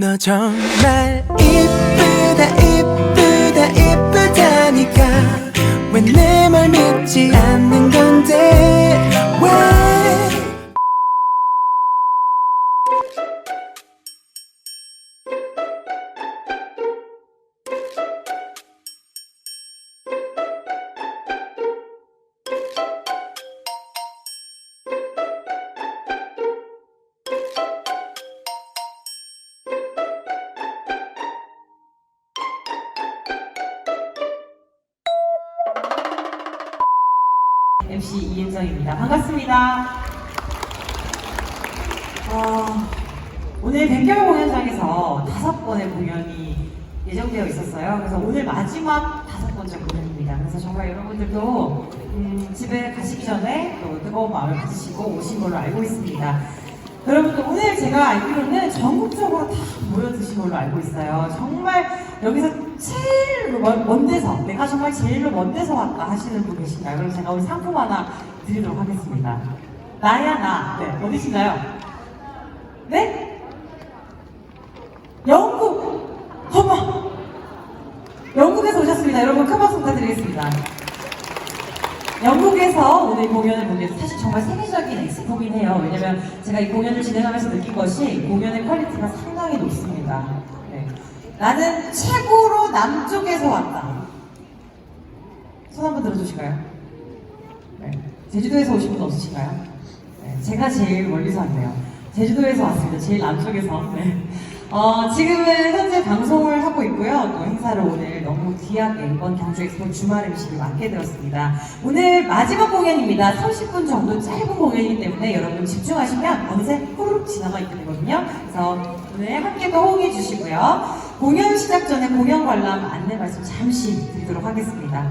너 정말 이쁘다 이쁘다 MC 이은정입니다. 반갑습니다. 어, 오늘 백결 공연장에서 다섯 번의 공연이 예정되어 있었어요. 그래서 오늘 마지막 다섯 번째 공연입니다. 그래서 정말 여러분들도 음, 집에 가시기 전에 또 뜨거운 마음을 가지시고 오신 걸로 알고 있습니다. 여러분들 오늘 제가 알기로는 전국적으로 다 걸로 알고 있어요. 정말 여기서 제일 먼, 먼 데서 내가 정말 제일로 먼 데서 왔다 하시는 분 계신가요? 그럼 제가 오늘 상품 하나 드리도록 하겠습니다. 나야 나. 네, 어디신가요? 네? 영국! 어머! 영국에서 오셨습니다. 여러분 큰 박수 부탁드리겠습니다. 영국에서 오늘 공연을 보기 위해서 사실 정말 세계적인 엑스포긴 해요. 왜냐면 제가 이 공연을 진행하면서 느낀 것이 공연의 퀄리티가 상당히 높습니다. 네. 나는 최고로 남쪽에서 왔다. 손 한번 들어주실까요? 네. 제주도에서 오신 분 없으신가요? 네. 제가 제일 멀리서 왔네요. 제주도에서 왔습니다. 제일 남쪽에서. 네. 어, 지금은 현재 방송을 하고 있고요. 또 행사를 오늘 너무 귀하게 이번 경주 엑스포 주말 MC를 맡게 되었습니다. 오늘 마지막 공연입니다. 30분 정도 짧은 공연이기 때문에 여러분 집중하시면 어느새 후루룩 지나가 있게 되거든요. 그래서 오늘 함께 또 호응해 주시고요. 공연 시작 전에 공연 관람 안내 말씀 잠시 드리도록 하겠습니다.